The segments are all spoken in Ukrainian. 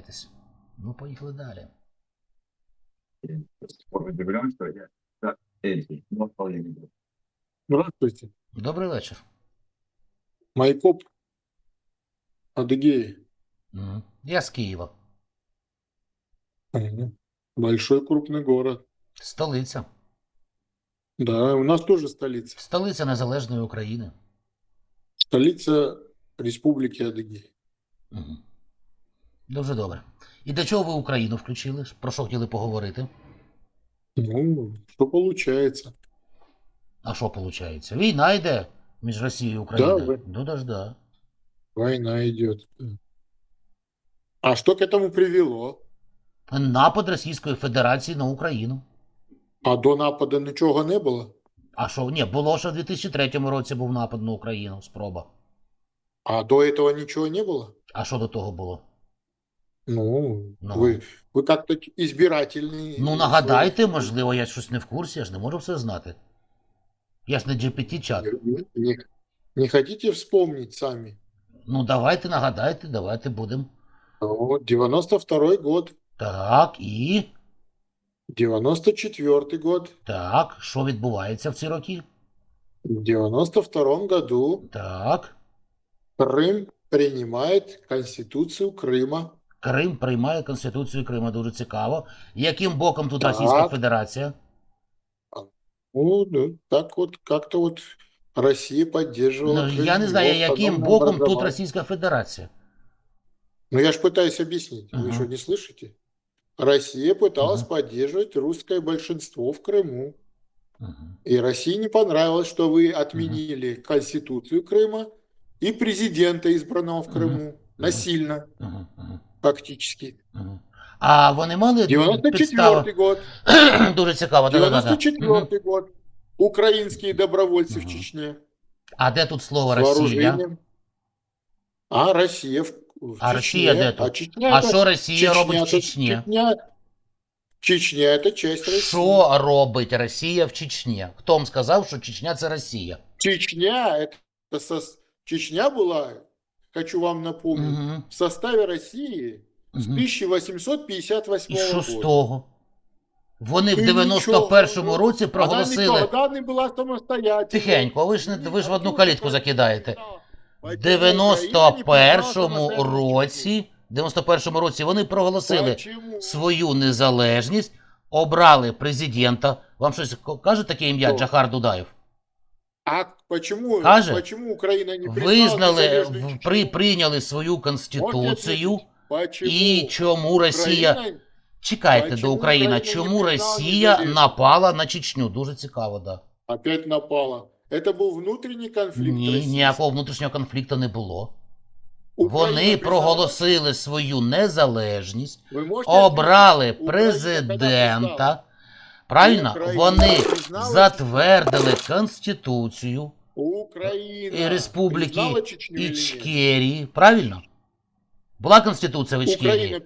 Чайтесь. Ну, поїхали далі. Удивлен, что я да, эти, но вполне не был. Здравствуйте. Добрий вечір. Майкоп Адыгеи. Мгм. Я з Києва. Мгм. Большой крупный город. Столиця. Да, у нас тоже столица. Столиця Незалежної України. Столица Республики Адыгея. Мгм. Дуже добре. І для чого ви Україну включили? Про що хотіли поговорити? Ну, что получается? А що виходить? Війна йде між Росією і Україною. ви- Ну да ж да. Война идет. А что к этому привело? Напад Російської Федерації на Україну. А до напада нічого не було? А що? Ні, було ще в 2003 році був напад на Україну, спроба. А до этого ничего не было? А що до того було? Ну, Ну. вы, вы как-то избирательный. Ну, нагадайте, можливо, я щось не в курсі, я ж не можу все знати. Я ж не GPT-чат. Не, не- не хотите вспомнить сами? Ну, давайте нагадайте, давайте будемо. Ну, 92 год, Так, і. 94 год. Так, що відбувається в ці роки? В 92 году Так. Крым принимает Конституцию Крыма. Крим приймає Конституцію Криму, дуже цікаво. Яким боком тут Так. Російська Федерація? Ну, да, так вот, как-то вот Россия поддерживала Ну, я не знаю, Крым, яким автономное боком тут образование. Російська Федерація. Ну, я ж пытаюсь объяснить. Вы Ага. что, не слышите? Россия пыталась Ага. поддерживать русское большинство в Крыму. Мгм. И России не понравилось, что вы отменили Конституцию Крыма и президента, избранного в Мгм. Крыму. Насильно, Мгм. Мгм. фактически. Мгм. А вони мали 94 підстави? год. Дуже цікаво. да-да-да-да. 94 Мгм. год. Украинские добровольцы в Мгм. Чечне. А де тут слово С Росія? вооружением. А Россия в, в А Чечне. Росія де тут? А Чечня А это- що Росія Чечня робить в это- Чечні? Чечня, Чечня это часть России. Що робить Росія в Чечні? Хто вам сказав, що Чечня це Росія? Чечня, это, сос- Чечня была, хочу вам напомнить, Угу. в составе России с Угу. 1858 І года. Вони в І 91-му нічого. році Она проголосили. никогда не была самостоятельной. Тихенько, ви ж не ви ж в одну калітку закидаєте. В Почему Украина 91-му році, в 91-му році вони проголосили свою незалежність, обрали президента. Вам щось каже таке ім'я Джахар Дудаєв? А почему, Каже, почему Украина не Визнали, при, прийняли свою конституцію. І чому Росія. Украина Чекайте до України, Україна чому Росія напала на Чечню? Дуже цікаво, да. опять напала? Это был внутренний конфликт Ні, ніякого внутрішнього конфлікту не було. Україна Вони признала- проголосили свою незалежність, обрали? Україна президента. Правильно? Україна Вони затвердили конституцію Україна республіки? Ічкерії. Правильно? Була конституція в Ічкерії.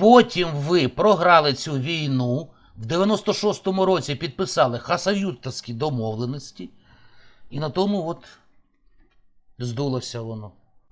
Потім ви програли цю війну. В 96-му році підписали хасавюртовські домовленості. І на тому от здулося воно.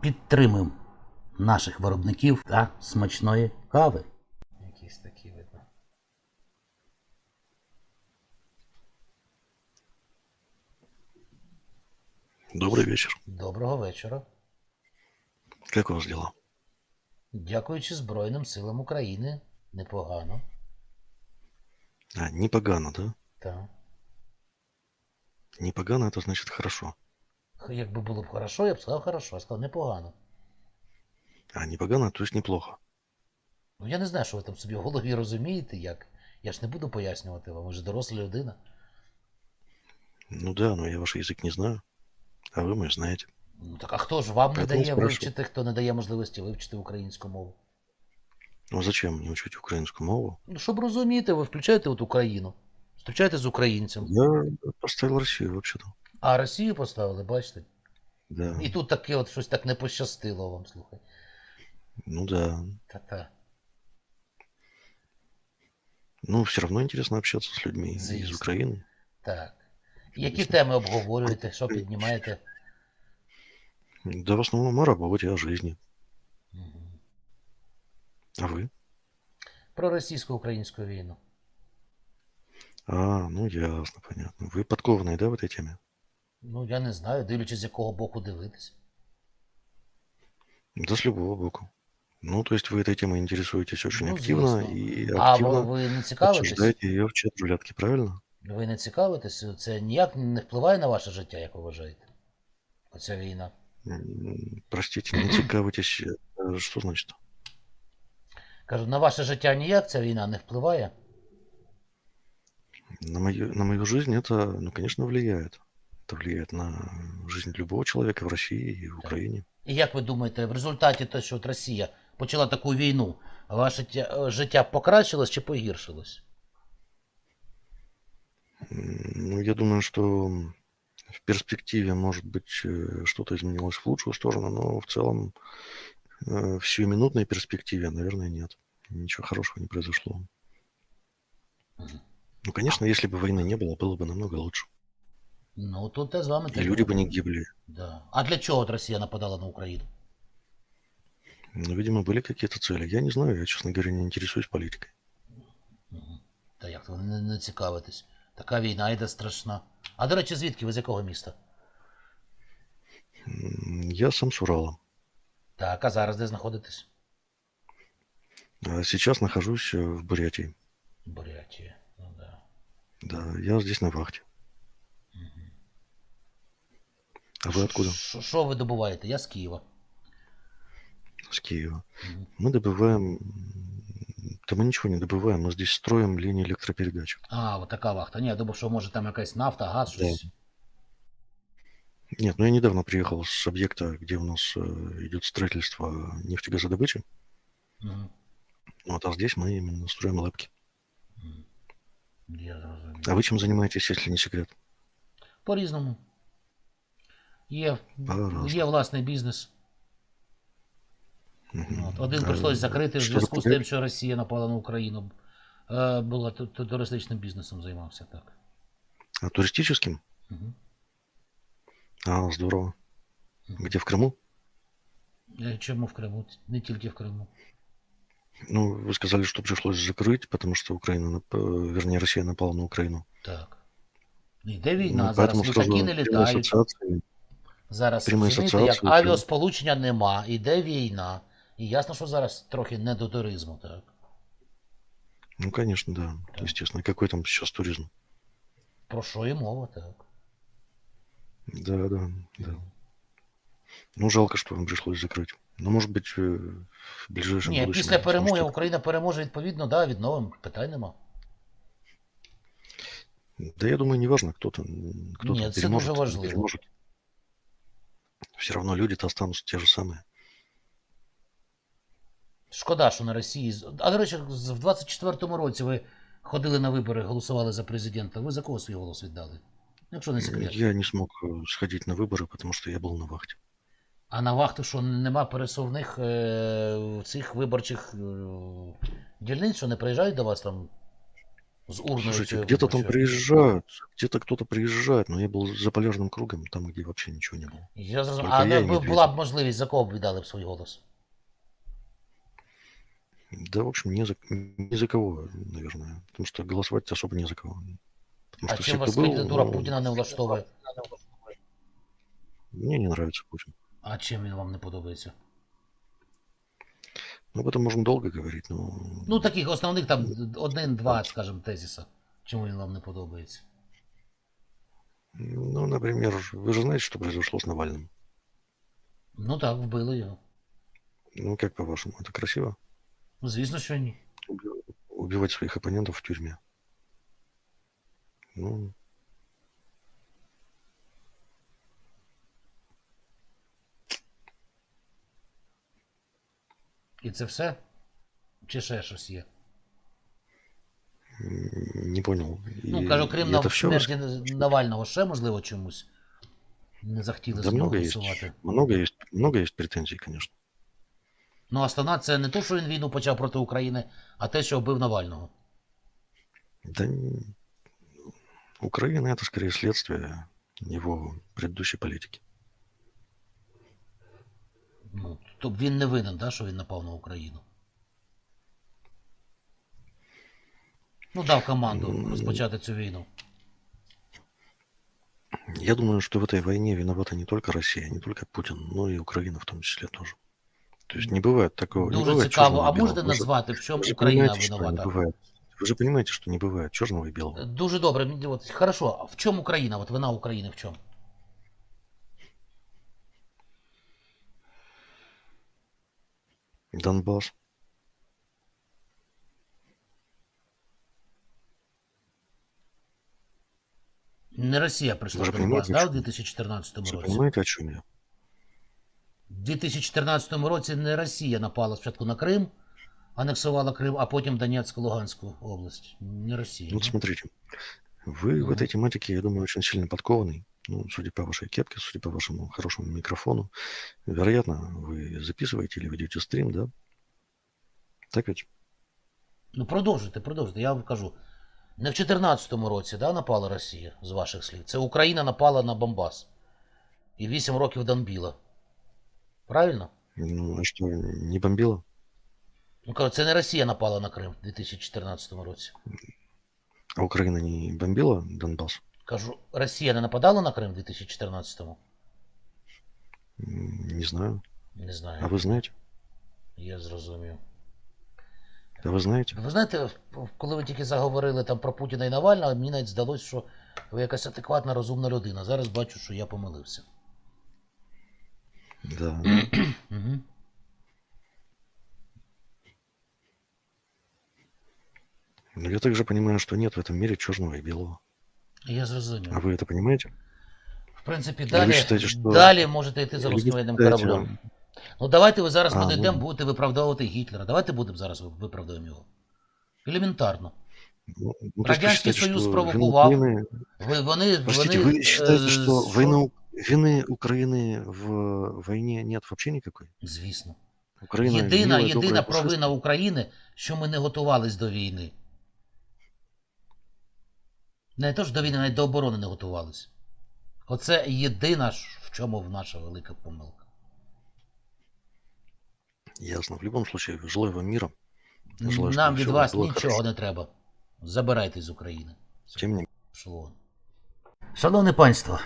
Підтримуємо наших виробників та смачної кави. Якісь такі видно. Добрый вечер. Доброго вечора. Как у вас дела? Дякуючи Збройним силам України. Непогано. А, непогано, да? Так. Непогано это значит хорошо. Х- Якби було б хорошо, я б сказав хорошо, я сказав непогано. А непогано, то есть неплохо. Ну я не знаю, що ви там собі в голові розумієте, як. Я ж не буду пояснювати вам, ви ж доросла людина. Ну да, но я ваш язык не знаю. А вы мой знаете. Ну так а хто ж вам не Поэтому дає спрашиваю. вивчити, хто не дає можливості вивчити українську мову? Ну зачем мне учить украинскую мову? Ну, щоб розуміти, ви включаєте от Україну, зустрічаєте з українцем. Я поставил Россию вообще-то. А Росію поставили, бачите? Да. І тут таке от щось так не пощастило вам, слухай. Ну да. Та-та. Ну, все равно интересно общаться с людьми из Звісно. Украины. Так. Які теми обговорюєте, що піднімаєте? Да в основном о работе, о жизни. Мгм. А вы? Про російсько-українську війну. А, ну ясно, понятно. Вы подкованный, да, в этой теме? Ну, я не знаю, дивлячись, з якого боку дивитись. Да с любого боку. Ну, то есть вы этой темой интересуетесь очень Ну, активно звісно. и А ви, активно ви не цікавитесь? обсуждаете ее в чат рулетки, правильно? Ви не цікавитесь? Це ніяк не впливає на ваше життя, як ви вважаєте? Оця війна. М, Простите, не цікавитесь. э, Что значит? Кажу, на ваше життя ніяк ця війна не впливає? На мою, на мою жизнь это, ну, конечно, влияет. Это влияет на жизнь любого человека в России и в Украине. І як ви думаєте, в результаті того, що от Росія почала таку війну, ваше життя, е, життя покращилось чи погіршилось? М, Ну, я думаю, что в перспективе, может быть, э, что-то изменилось в лучшую сторону, но в целом э, в сиюминутной перспективе, наверное, нет. Ничего хорошего не произошло. Мгм. Ну, конечно, если бы войны не было, было бы намного лучше. Ну, тут я з вами И теж люди бы не погоджуюсь. гибли. Да. А для чого от Росія нападала на Україну? Ну, видимо, были какие-то цели. Я не знаю, я, честно говоря, не интересуюсь политикой. Мгм. Та як то ви не, не цікавитесь? Така війна йде страшна. А до речі, звідки ви з якого міста? М, Я сам с Урала. Так, а зараз де знаходитесь? А Сейчас нахожусь э, в Бурятии. Бурятія. Ну да. Да, я здесь на вахте. А вы откуда? Ш- Що ви добуваєте? Я з Києва. С Киева. Мгм. Мы добываем... м, Да мы ничего не добываем, мы здесь строим линии электропередач. А, от така вахта. Ні, я думав, що може там якась нафта, газ, Да. щось. Нет, ну я недавно приехал с объекта, где у нас э, идет строительство нефтегазодобычи. Мгм. Вот, а здесь мы именно строим лапки. Мгм. Я зрозумів. А вы чем занимаетесь, если не секрет? По-різному. Є, По-разному. є власний бізнес. Мгм. От. Один А прийшлось закрити в что зв'язку з такое? тим, що Росія напала на Україну. Е, Була ту- ту- туристичним бізнесом займався так. А туристическим? Угу. А, здорово. Мгм. Где, в Крыму? Е, Чому в Криму? Не тільки в Криму. Ну, вы сказали, что пришлось закрыть, потому что Украина, нап- э, вернее, Россия напала на Украину. Так. Йде війна, Ну, зараз поэтому літаки сразу не прямой літають. ассоциации. Зараз прямої розумієте, як асоціації, що- авіасполучення нема, іде війна. І ясно, що зараз трохи не до туризму, так. Ну, конечно, да, Да. естественно. Какой там сейчас туризм? Про що і мова, так. Да, да, да. Ну, жалко, что вам пришлось закрыть. Но, может быть, э, в ближайшем Ні, будущем після перемоги сможете- Україна переможе відповідно, да, відновимо, питань нема. Да, я думаю, неважно, кто там, кто Нет, там это переможет, дуже не важливо. переможет. Все равно люди-то останутся те же самые. Шкода, що на Росії. з- А до речі, з- в 24-му році ви ходили на вибори, голосували за президента. Ви за кого свій голос віддали? Якщо не секрет. Я не смог э, сходить на выборы, потому что я был на вахте. А на вахту, що нема пересувних е, цих виборчих е, дільниць, що не приїжджають до вас там з урною? Слушайте, цією где-то там виборчою? приезжают, где-то кто-то приезжает, но я был за полярным кругом, там, где вообще ничего не было. Я зрозумів. Тільки А я не і б- Медведєв. була б можливість, за кого б віддали б свій голос? Да, в общем, не за, не за кого, наверное. Потому что голосовать особо не за кого. Потому А что чим все, вас кто был, кандидатура ну, Путіна не влаштовує? Мне не нравится Путин. А чим він вам не подобається? Ну, об этом можно долго говорить, но... Ну, таких основних там один-два, скажімо, тезиса. Чому він вам не подобається? Ну, например, вы же знаете, что произошло с Навальным? Ну так, вбили його. Ну, как по-вашему, это красиво? Ну, звісно, що ні. Уби- Убивать своих оппонентов в тюрьме? Ну, І це все? Чи ще щось є? м, не понял. Ну, И- кажу, и крім это на всё? смерті Навального, ще можливо чомусь не захотіли Да з нього много есть, голосувати. много есть, много есть претензий, конечно. Ну, Астана це не то, що він війну почав проти України, а те, що вбив Навального. Да, н- Украина это скорее следствие его предыдущей политики. Ну, тобто він не винен, да, що він напав на Україну. Ну, дав команду М. розпочати цю війну. Я думаю, что в этой войне виновата не только Россия, не только Путин, но и Украина в том числе тоже. То есть не бывает такого. не Дуже бывает цікаво. чёрного А и белого. можете Вы же- назвати, в чому вы же Україна понимаете, что не виновата? бывает. Вы же понимаете, что не бывает черного и белого. Дуже добре. мені От, хорошо, а в чому Україна? От вина України в чому? Донбасс. Не Росія прийшла Ви в ж Донбас, розумієте, да, у що- 2014 Вы році? понимаете, о чем я? У 2014 році не Росія напала спочатку на Крим, анексувала Крим, а потім Донецьку, Луганську область. Не Росія. Вот ні? смотрите. Вы в Мгм. этой тематике, я думаю, очень сильно подкованный. Ну, судя по вашей кепке, судя по вашему хорошему микрофону. Вероятно, вы записываете или ведете стрим, да? Так ведь? Ну продовжуйте, продовжуйте. Я вам кажу. Не в 2014 році да, напала Росія, з ваших слів. Це Україна напала на Бомбас. І 8 років Донбіла. Правильно? Ну, а что, не бомбило? Ну, кажу, це не Росія напала на Крим в 2014 році. А Украина не бомбила Донбасс? Кажу, Росія не нападала на Крим в 2014-му? М, Не знаю. Не знаю. А вы знаете? Я зрозумів. А вы знаете? Ви знаєте, коли ви тільки заговорили там про Путіна і Навального, мені навіть здалося, що ви якась адекватна, розумна людина. Зараз бачу, що я помилився. Да. Угу. Но я также понимаю, что нет в этом мире черного и белого. Я зрозумів. А вы это понимаете? В принципі, Или далі, ви считаєте, що- далі можете йти за Или вы русським воєнним считаете, кораблем. Ну давайте ви зараз А, ми дійдемо, ну. будете виправдовувати Гітлера. Давайте будемо зараз виправдовуємо його. Елементарно. Ну, ну, то есть вы Радянський считаете, Союз что провокував. вина Украины- Ви, вони, Простите, вони, вы считаете, е, что що- войну, вины Украины в войне нет вообще никакой? Звісно. Украина Єдина, милая, єдина добрая, провина України, що ми не готувались до війни. Не то ж до війни, навіть до оборони не готувались. Оце єдина, ж, в чому в наша велика помилка. пушистая. Ясно. В любом случае, желаю вам мира. Желаю, Нам чтобы від всё вас было нічого хорошо. не треба. Забирайте з України. Тем не менее. Шалом. Шановне панство,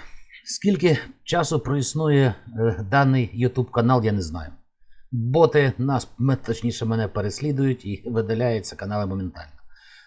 скільки часу проіснує е, даний YouTube канал, я не знаю. Боти нас, м- точніше, мене переслідують і видаляються канали моментально.